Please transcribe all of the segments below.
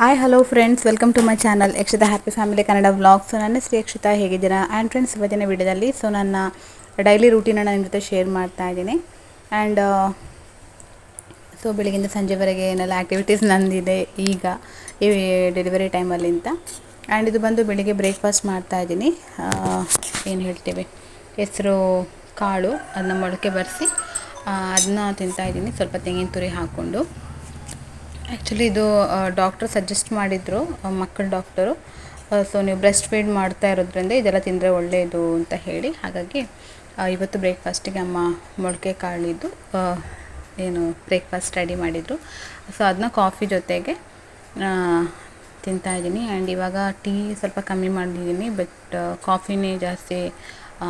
Hi hello friends welcome to my channel Yakshita happy family Kannada vlogs ನನ್ನ ಹೆಸರು ಯಕ್ಷಿತಾ ಹೇಗಿದ್ದೀರಾ? And friends ಇವತ್ತಿನ ವಿಡಿಯೋದಲ್ಲಿ ಸೊ ನನ್ನ ಡೈಲಿ ರೂಟೀನನ್ನು ನಿಮ್ಮ ಜೊತೆ ಶೇರ್ ಮಾಡ್ತಾ ಇದ್ದೀನಿ. ಆ್ಯಂಡ್ ಸೊ ಬೆಳಗಿಂದ ಸಂಜೆವರೆಗೆ ಏನೆಲ್ಲ ಆ್ಯಕ್ಟಿವಿಟೀಸ್ ನಂದಿದೆ, ಈಗ, ಈ ಡೆಲಿವರಿ ಟೈಮಲ್ಲಿ ಅಂತ. ಆ್ಯಂಡ್ ಇದು ಬಂದು ಬೆಳಿಗ್ಗೆ ಬ್ರೇಕ್ಫಾಸ್ಟ್ ಮಾಡ್ತಾ ಇದ್ದೀನಿ. ಏನು ಹೇಳ್ತೇವೆ? ಹೆಸರು, ಕಾಳು, ಅದನ್ನ ಮೊಳಕೆ ಬರೆಸಿ ಅದನ್ನ ತಿಂತಾಯಿದ್ದೀನಿ ಸ್ವಲ್ಪ ತೆಂಗಿನ ತುರಿ ಹಾಕ್ಕೊಂಡು. ಆ್ಯಕ್ಚುಲಿ ಇದು ಡಾಕ್ಟರ್ ಸಜೆಸ್ಟ್ ಮಾಡಿದರು ಮಕ್ಕಳ ಡಾಕ್ಟರು ಸೊ ನೀವು ಬ್ರೆಸ್ಟ್ ಫೀಡ್ ಮಾಡ್ತಾ ಇರೋದ್ರಿಂದ ಇದೆಲ್ಲ ತಿಂದರೆ ಒಳ್ಳೆಯದು ಅಂತ ಹೇಳಿ. ಹಾಗಾಗಿ ಇವತ್ತು ಬ್ರೇಕ್ಫಾಸ್ಟಿಗೆ ಅಮ್ಮ ಮೊಳಕೆ ಕಾಳಿದ್ದು ಏನು ಬ್ರೇಕ್ಫಾಸ್ಟ್ ರೆಡಿ ಮಾಡಿದರು. ಸೊ ಅದನ್ನ ಕಾಫಿ ಜೊತೆಗೆ ತಿಂತಾ ಇದ್ದೀನಿ. ಆ್ಯಂಡ್ ಇವಾಗ ಟೀ ಸ್ವಲ್ಪ ಕಮ್ಮಿ ಮಾಡಿದ್ದೀನಿ ಬಟ್ ಕಾಫಿನೇ ಜಾಸ್ತಿ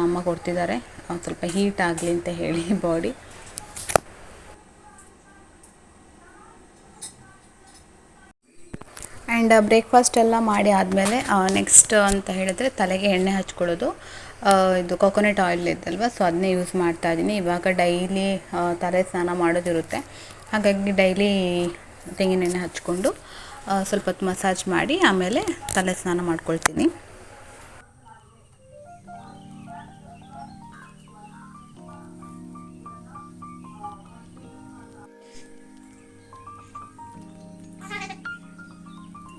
ಅಮ್ಮ ಕೊಡ್ತಿದ್ದಾರೆ. ಸ್ವಲ್ಪ ಹೀಟ್ ಆಗಲಿ ಅಂತ ಹೇಳಿ ಬಾಡಿ ಆ್ಯಂಡ್ ಬ್ರೇಕ್ಫಾಸ್ಟ್ ಎಲ್ಲ ಮಾಡಿ ಆದಮೇಲೆ ನೆಕ್ಸ್ಟ್ ಅಂತ ಹೇಳಿದ್ರೆ ತಲೆಗೆ ಎಣ್ಣೆ ಹಚ್ಕೊಳ್ಳೋದು ಇದು ಕೊಕೊನಟ್ ಆಯಿಲ್ ಇದ್ದಲ್ವ ಸೊ ಅದನ್ನೇ ಯೂಸ್ ಮಾಡ್ತಾ ಇದ್ದೀನಿ ಇವಾಗ ಡೈಲಿ ತಲೆ ಸ್ನಾನ ಮಾಡೋದಿರುತ್ತೆ. ಹಾಗಾಗಿ ಡೈಲಿ ತೆಂಗಿನ ಎಣ್ಣೆ ಹಚ್ಕೊಂಡು ಸ್ವಲ್ಪ ಹೊತ್ತು ಮಸಾಜ್ ಮಾಡಿ ಆಮೇಲೆ ತಲೆ ಸ್ನಾನ ಮಾಡ್ಕೊಳ್ತೀನಿ.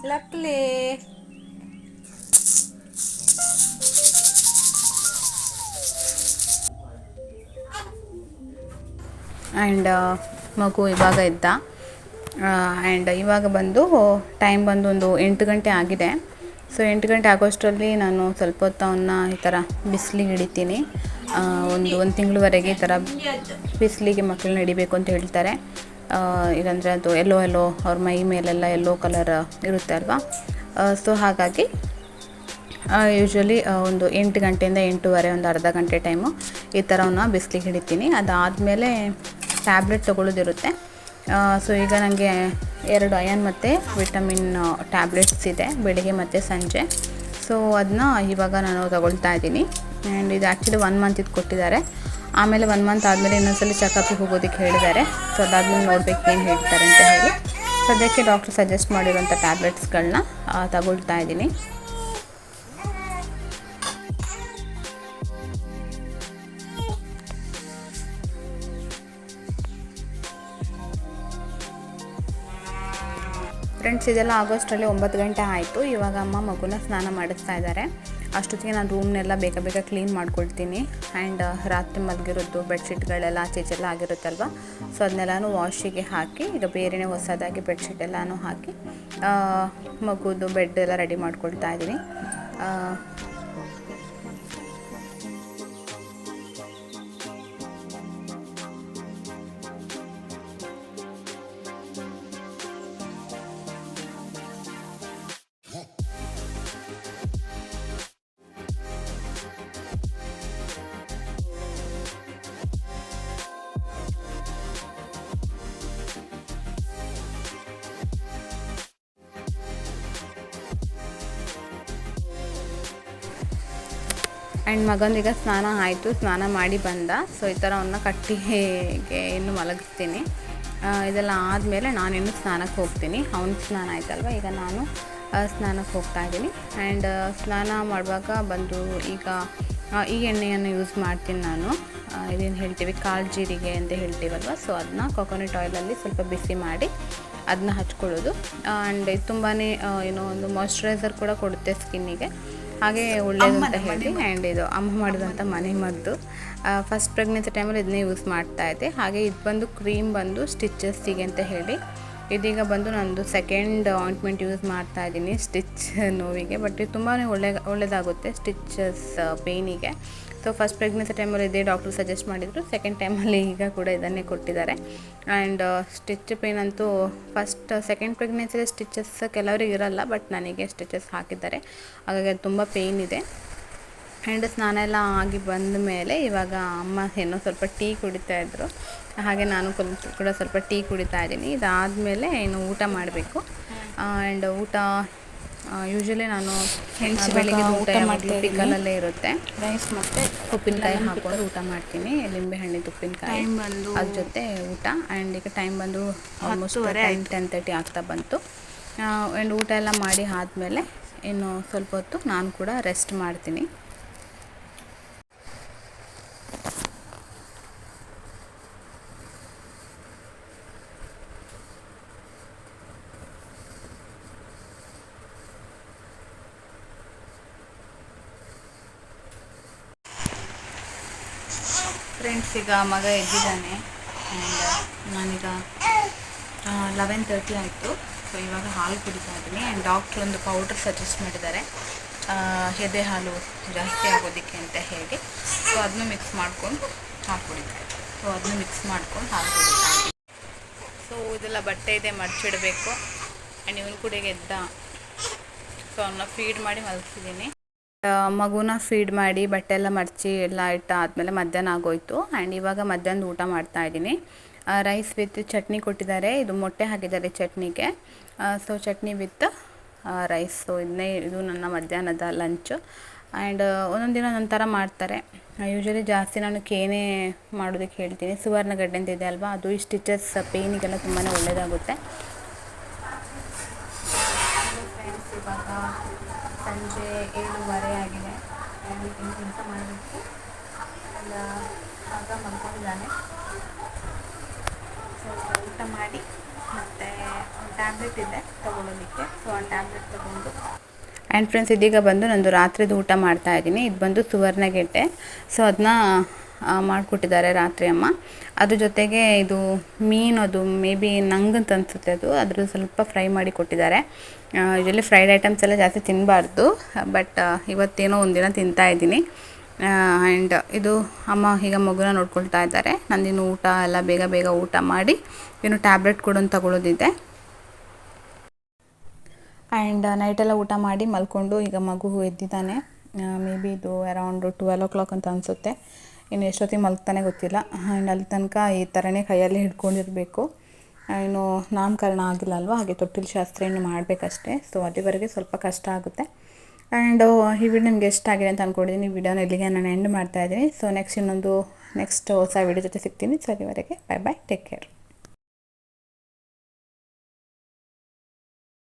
ಲಕ್ಲೆ ಆ್ಯಂಡ್ ಮಗು ಇವಾಗ ಇದ್ದ. ಆ್ಯಂಡ್ ಇವಾಗ ಬಂದು ಟೈಮ್ ಬಂದು ಒಂದು ಎಂಟು ಗಂಟೆ ಆಗಿದೆ. ಸೊ ಎಂಟು ಗಂಟೆ ಆಗೋಷ್ಟರಲ್ಲಿ ನಾನು ಸ್ವಲ್ಪ ಹೊತ್ತು ಅವನ್ನ ಈ ಥರ ಬಿಸಿಲಿಗೆ ಹಿಡಿತೀನಿ. ಒಂದು ಒಂದು ತಿಂಗಳವರೆಗೆ ಈ ಥರ ಬಿಸಿಲಿಗೆ ಮಕ್ಕಳನ್ನ ಹಿಡಿಬೇಕು ಅಂತ ಹೇಳ್ತಾರೆ. ಇಲ್ಲಾಂದರೆ ಅದು ಎಲ್ಲೋ ಎಲ್ಲೋ ಅವ್ರ ಮೈ ಮೇಲೆಲ್ಲ ಎಲ್ಲೋ ಕಲರ್ ಇರುತ್ತೆ ಅಲ್ವಾ? ಸೊ ಹಾಗಾಗಿ ಯೂಶ್ವಲಿ ಒಂದು ಎಂಟು ಗಂಟೆಯಿಂದ ಎಂಟೂವರೆ, ಒಂದು ಅರ್ಧ ಗಂಟೆ ಟೈಮು ಈ ಥರವನ್ನು ಬಿಸಿಲಿಗೆ ಹಿಡಿತೀನಿ. ಅದಾದಮೇಲೆ ಟ್ಯಾಬ್ಲೆಟ್ ತೊಗೊಳ್ಳೋದಿರುತ್ತೆ ಸೊ ಈಗ ನನಗೆ ಎರಡು ಅಯನ್ ಮತ್ತು ವಿಟಮಿನ್ ಟ್ಯಾಬ್ಲೆಟ್ಸ್ ಇದೆ ಬೆಳಿಗ್ಗೆ ಮತ್ತು ಸಂಜೆ. ಸೊ ಅದನ್ನ ಇವಾಗ ನಾನು ತಗೊಳ್ತಾ ಇದ್ದೀನಿ. ಆ್ಯಂಡ್ ಇದು ಆ್ಯಕ್ಚುಲಿ ಒನ್ ಮಂತ್ ಇದು ಕೊಟ್ಟಿದ್ದಾರೆ. ಆಮೇಲೆ ಒನ್ ಮಂತ್ ಆದಮೇಲೆ ಇನ್ನೊಂದ್ಸಲ ಚೆಕಪ್ಗೆ ಹೋಗೋದಕ್ಕೆ ಹೇಳಿದ್ದಾರೆ. ಸೊ ಅದಾದ್ಮೇಲೆ ನೋಡ್ಬೇಕು ಏನು ಹೇಳ್ತಾರೆ ಅಂತ ಹೇಳಿ. ಸದ್ಯಕ್ಕೆ ಡಾಕ್ಟ್ರ್ ಸಜೆಸ್ಟ್ ಮಾಡಿರೋಂಥ ಟ್ಯಾಬ್ಲೆಟ್ಸ್ಗಳನ್ನ ತಗೊಳ್ತಾ ಇದ್ದೀನಿ. ಫ್ರೆಂಡ್ಸ್ ಇದೆಲ್ಲ ಆಗೋಷ್ಟರಲ್ಲಿ ಒಂಬತ್ತು ಗಂಟೆ ಆಯಿತು. ಇವಾಗ ಅಮ್ಮ ಮಗುನ ಸ್ನಾನ ಮಾಡಿಸ್ತಾ ಇದ್ದಾರೆ. ಅಷ್ಟೊತ್ತಿಗೆ ನಾನು ರೂಮ್ನೆಲ್ಲ ಬೇಗ ಬೇಗ ಕ್ಲೀನ್ ಮಾಡ್ಕೊಳ್ತೀನಿ. ಆ್ಯಂಡ್ ರಾತ್ರಿ ಮಲಗಿರೋದು, ಬೆಡ್ಶೀಟ್ಗಳೆಲ್ಲ ಆಚೆಚೆಲ್ಲ ಆಗಿರುತ್ತಲ್ವ? ಸೊ ಅದನ್ನೆಲ್ಲನೂ ವಾಶಿಗೆ ಹಾಕಿ, ಈಗ ಬೇರೆನೇ ಹೊಸದಾಗಿ ಬೆಡ್ಶೀಟ್ ಎಲ್ಲನೂ ಹಾಕಿ ಮಗುದು ಬೆಡ್ ಎಲ್ಲ ರೆಡಿ ಮಾಡ್ಕೊಳ್ತಾ ಇದ್ದೀನಿ. ಆ್ಯಂಡ್ ಮಗನಿಗೆ ಸ್ನಾನ ಆಯಿತು, ಸ್ನಾನ ಮಾಡಿ ಬಂದ. ಸೊ ಈ ಥರ ಅವನ್ನ ಕಟ್ಟಿಗೆ ಇನ್ನು ಮಲಗಿಸ್ತೀನಿ. ಇದೆಲ್ಲ ಆದಮೇಲೆ ನಾನಿನ್ನು ಸ್ನಾನಕ್ಕೆ ಹೋಗ್ತೀನಿ. ಅವ್ನ ಸ್ನಾನ ಆಯ್ತಲ್ವ? ಈಗ ನಾನು ಸ್ನಾನಕ್ಕೆ ಹೋಗ್ತಾ ಇದ್ದೀನಿ. ಆ್ಯಂಡ್ ಸ್ನಾನ ಮಾಡುವಾಗ ಬಂದು ಈಗ ಈ ಎಣ್ಣೆಯನ್ನು ಯೂಸ್ ಮಾಡ್ತೀನಿ ನಾನು. ಇದೇನು ಹೇಳ್ತೀವಿ? ಕಾಳು ಜೀರಿಗೆ ಅಂತ ಹೇಳ್ತೀವಲ್ವ? ಸೊ ಅದನ್ನ ಕೊಕೊನಟ್ ಆಯಿಲಲ್ಲಿ ಸ್ವಲ್ಪ ಬಿಸಿ ಮಾಡಿ ಅದನ್ನ ಹಚ್ಕೊಳ್ಳೋದು. ಆ್ಯಂಡ್ ಇದು ತುಂಬಾ ಏನೋ ಒಂದು ಮಾಯ್ಶ್ಚರೈಸರ್ ಕೂಡ ಕೊಡುತ್ತೆ ಸ್ಕಿನ್ನಿಗೆ ಹಾಗೆ ಒಳ್ಳೇದು ಅಂತ ಹೇಳಿ ಆ್ಯಂಡ್ ಇದು ಅಮ್ಮ ಮಾಡಿದಂಥ ಮನೆ ಮದ್ದು. ಫಸ್ಟ್ ಪ್ರೆಗ್ನೆನ್ಸಿ ಟೈಮಲ್ಲಿ ಇದನ್ನೇ ಯೂಸ್ ಮಾಡ್ತಾ ಇದ್ದೆ. ಹಾಗೆ ಇದು ಬಂದು ಕ್ರೀಮ್ ಬಂದು ಸ್ಟಿಚಸ್ಸಿಗೆ ಅಂತ ಹೇಳಿ. ಇದೀಗ ಬಂದು ನಂದು ಸೆಕೆಂಡ್ ಆಯಿಂಟ್ಮೆಂಟ್ ಯೂಸ್ ಮಾಡ್ತಾ ಇದ್ದೀನಿ ಸ್ಟಿಚ್ ನೋವಿಗೆ. ಬಟ್ ಇದು ತುಂಬಾ ಒಳ್ಳೆ ಒಳ್ಳೆಯದಾಗುತ್ತೆ ಸ್ಟಿಚಸ್ ಪೇಯ್ನಿಗೆ ಸೊ ಫಸ್ಟ್ ಪ್ರೆಗ್ನೆನ್ಸಿ ಟೈಮಲ್ಲಿ ಇದೇ ಡಾಕ್ಟ್ರು ಸಜೆಸ್ಟ್ ಮಾಡಿದರು. ಸೆಕೆಂಡ್ ಟೈಮಲ್ಲಿ ಈಗ ಕೂಡ ಇದನ್ನೇ ಕೊಟ್ಟಿದ್ದಾರೆ. ಆ್ಯಂಡ್ ಸ್ಟಿಚ್ ಪೇನ್ ಅಂತೂ ಫಸ್ಟ್ ಸೆಕೆಂಡ್ ಪ್ರೆಗ್ನೆನ್ಸಿಲಿ ಸ್ಟಿಚಸ್ ಕೆಲವರಿಗೆ ಇರಲ್ಲ ಬಟ್ ನನಗೆ ಸ್ಟಿಚಸ್ ಹಾಕಿದ್ದಾರೆ. ಹಾಗಾಗಿ ಅದು ತುಂಬ ಪೇಯ್ನ್ ಇದೆ. ಆ್ಯಂಡ್ ಸ್ನಾನ ಎಲ್ಲ ಆಗಿ ಬಂದ ಮೇಲೆ ಇವಾಗ ಅಮ್ಮ ಏನೋ ಸ್ವಲ್ಪ ಟೀ ಕುಡಿತಾ ಇದ್ದರು ಹಾಗೆ ನಾನು ಕೂಡ ಸ್ವಲ್ಪ ಟೀ ಕುಡಿತಾ ಇದ್ದೀನಿ. ಇದಾದಮೇಲೆ ಏನು ಊಟ ಮಾಡಬೇಕು. ಆ್ಯಂಡ್ ಊಟ ಯೂಶ್ವಲಿ ನಾನು ಹೆಂಗೆ ಬೆಳಿಗ್ಗೆ ಊಟ ಮಾಡ್ತೀನಿ ಮಾಡ್ತಾ ಪಿಕಲಲ್ಲೇ ಇರುತ್ತೆ. ರೈಸ್ ಮತ್ತು ಉಪ್ಪಿನಕಾಯಿ ಹಾಕೊಂಡು ಊಟ ಮಾಡ್ತೀನಿ. ಲಿಂಬೆ ಹಣ್ಣಿದ್ದು ಉಪ್ಪಿನಕಾಯಿ ಬಂದು ಅದ್ರ ಜೊತೆ ಊಟ. ಆ್ಯಂಡ್ ಈಗ ಟೈಮ್ ಬಂದು ಆಲ್ಮೋಸ್ಟ್ ಟೈಮ್ ಟೆನ್ ತರ್ಟಿ ಆಗ್ತಾ ಬಂತು. ಆ್ಯಂಡ್ ಊಟ ಎಲ್ಲ ಮಾಡಿ ಆದಮೇಲೆ ಇನ್ನು ಸ್ವಲ್ಪ ಹೊತ್ತು ನಾನು ಕೂಡ ರೆಸ್ಟ್ ಮಾಡ್ತೀನಿ. ಫ್ರೆಂಡ್ಸ್ ಈಗ ಮಗ ಎದ್ದಿದ್ದಾನೆ. ಆ್ಯಂಡ್ ನಾನೀಗ ಲೆವೆನ್ ತರ್ಟಿ ಆಯಿತು. ಸೊ ಇವಾಗ ಹಾಲು ಕುಡಿತಾ ಇದ್ದೀನಿ. ಆ್ಯಂಡ್ ಡಾಕ್ಟ್ರ್ ಒಂದು ಪೌಡ್ರ್ ಸಜೆಸ್ಟ್ ಮಾಡಿದ್ದಾರೆ. ಎದೆ ಹಾಲು ಜಾಸ್ತಿ ಆಗೋದಕ್ಕೆ ಅಂತ ಹೇಳಿ. ಸೊ ಅದನ್ನು ಮಿಕ್ಸ್ ಮಾಡ್ಕೊಂಡು ಹಾಲು ಕುಡಿತಾರೆ ಸೊ ಅದನ್ನು ಮಿಕ್ಸ್ ಮಾಡ್ಕೊಂಡು ಹಾಲು ಕುಡಿತಾ ಸೊ ಇದೆಲ್ಲ ಬಟ್ಟೆ ಇದೆ, ಮಡಚಿಡಬೇಕು. ಆ್ಯಂಡ್ ಇವನು ಕೂಡ ಎದ್ದ. ಸೊ ಅವನ್ನ ಫೀಡ್ ಮಾಡಿ ಮಲಗಿಸಿದ್ದೀನಿ ಮಗುನ ಫೀಡ್ ಮಾಡಿ ಬಟ್ಟೆ ಎಲ್ಲ ಮಡಚಿ ಎಲ್ಲ ಇಟ್ಟ ಆದಮೇಲೆ ಮಧ್ಯಾಹ್ನ ಆಗೋಯ್ತು. ಆ್ಯಂಡ್ ಇವಾಗ ಮಧ್ಯಾಹ್ನದ ಊಟ ಮಾಡ್ತಾ ಇದ್ದೀನಿ. ರೈಸ್ ವಿತ್ ಚಟ್ನಿ ಕೊಟ್ಟಿದ್ದಾರೆ. ಇದು ಮೊಟ್ಟೆ ಹಾಕಿದ್ದಾರೆ ಚಟ್ನಿಗೆ. So chutney with rice so ಇದನ್ನೇ ಇದು ನನ್ನ ಮಧ್ಯಾಹ್ನದ ಲಂಚು ಆ್ಯಂಡ್ ಒಂದೊಂದು ದಿನ ಥರ ಮಾಡ್ತಾರೆ. ಯೂಶ್ವಲಿ ಜಾಸ್ತಿ ನಾನು ಕೇನೆ ಮಾಡೋದಕ್ಕೆ ಹೇಳ್ತೀನಿ. ಸುವರ್ಣಗಡ್ಡೆ ಅಂತ ಇದೆ ಅಲ್ವಾ? ಅದು ಈ ಸ್ಟಿಚಸ್ ಪೇನಿಗೆಲ್ಲ ತುಂಬಾ ಒಳ್ಳೆಯದಾಗುತ್ತೆ ಫ್ರೆಂಡ್ಸ್ ಇವಾಗ ಸಂಜೆ ಏಳುವರೆ ಆಗಿದೆ. ಇನ್ನು ಕೆಲಸ ಮಾಡಬೇಕು? ಎಲ್ಲ ಆಗ ಮಲ್ಕೊಂಡಿದ್ದಾನೆ ಸೊ, ಊಟ ಮಾಡಿ ಮತ್ತು ಟ್ಯಾಬ್ಲೆಟ್ ಇದೆ ತೊಗೊಳೋದಕ್ಕೆ. ಸೊ ಆ ಟ್ಯಾಬ್ಲೆಟ್ ತೊಗೊಂಡು. ಆ್ಯಂಡ್ ಫ್ರೆಂಡ್ಸ್ ಇದೀಗ ಬಂದು ನಂದು ರಾತ್ರಿದು ಊಟ ಮಾಡ್ತಾ ಇದ್ದೀನಿ. ಇದು ಬಂದು ಸುವರ್ಣಗೆಡ್ಡೆ ಸೊ ಅದನ್ನ ಮಾಡಿಕೊಟ್ಟಿದ್ದಾರೆ ರಾತ್ರಿ ಅಮ್ಮ. ಅದ್ರ ಜೊತೆಗೆ ಇದು ಮೀನು ಅದು ಮೇ ಬಿ ನಂಗಂತ ಅನಿಸುತ್ತೆ ಅದು. ಅದ್ರ ಸ್ವಲ್ಪ ಫ್ರೈ ಮಾಡಿ ಕೊಟ್ಟಿದ್ದಾರೆ. ಯೂಶಲಿ ಫ್ರೈಡ್ ಐಟಮ್ಸ್ ಎಲ್ಲ ಜಾಸ್ತಿ ತಿನ್ನಬಾರ್ದು ಬಟ್ ಇವತ್ತೇನೋ ಒಂದಿನ ತಿಂತಾ ಇದ್ದೀನಿ. ಆ್ಯಂಡ್ ಇದು ಅಮ್ಮ ಈಗ ಮಗುನ ನೋಡ್ಕೊಳ್ತಾ ಇದ್ದಾರೆ. ನಂದಿನ ಊಟ ಎಲ್ಲ ಬೇಗ ಬೇಗ ಊಟ ಮಾಡಿ ಏನು ಟ್ಯಾಬ್ಲೆಟ್ ಕೂಡ ತಗೊಳ್ಳೋದಿದೆ ಆ್ಯಂಡ್ ನೈಟೆಲ್ಲ ಊಟ ಮಾಡಿ ಮಲ್ಕೊಂಡು ಈಗ ಮಗು ಎದ್ದಿದ್ದಾನೆ. ಮೇ ಬಿ ಇದು ಅರೌಂಡ್ ಟ್ವೆಲ್ ಓ ಕ್ಲಾಕ್ ಅಂತ ಅನಿಸುತ್ತೆ. ಇನ್ನು ಎಷ್ಟೊತ್ತಿಗೆ ಮಲ್ಗ್ತಾನೆ ಗೊತ್ತಿಲ್ಲ. ಆ್ಯಂಡ್ ಅಲ್ಲಿ ತನಕ ಈ ಥರನೇ ಕೈಯಲ್ಲಿ ಹಿಡ್ಕೊಂಡಿರಬೇಕು. ಇನ್ನು ನಾಮಕರಣ ಆಗಿಲ್ಲ ಅಲ್ವಾ? ಹಾಗೆ ತೊಟ್ಟಿಲು ಶಾಸ್ತ್ರ ಇನ್ನು ಮಾಡಬೇಕಷ್ಟೇ. ಸೊ ಅಲ್ಲಿವರೆಗೆ ಸ್ವಲ್ಪ ಕಷ್ಟ ಆಗುತ್ತೆ. ಆ್ಯಂಡ್ ಈ ವಿಡಿಯೋ ನಿಮ್ಗೆ ಇಷ್ಟ ಆಗಿದೆ ಅಂತ ಅಂದ್ಕೊಂಡಿದ್ದೀನಿ ವಿಡಿಯೋನ ಇಲ್ಲಿಗೆ ನಾನು ಎಂಡ್ ಮಾಡ್ತಾ ಇದ್ದೀನಿ. ಸೊ ನೆಕ್ಸ್ಟ್ ಇನ್ನೊಂದು ನೆಕ್ಸ್ಟ್ ಹೊಸ ವಿಡಿಯೋ ಜೊತೆ ಸಿಗ್ತೀನಿ. ಸೊ ಅಲ್ಲಿವರೆಗೆ ಬೈ ಬೈ ಟೇಕ್ ಕೇರ್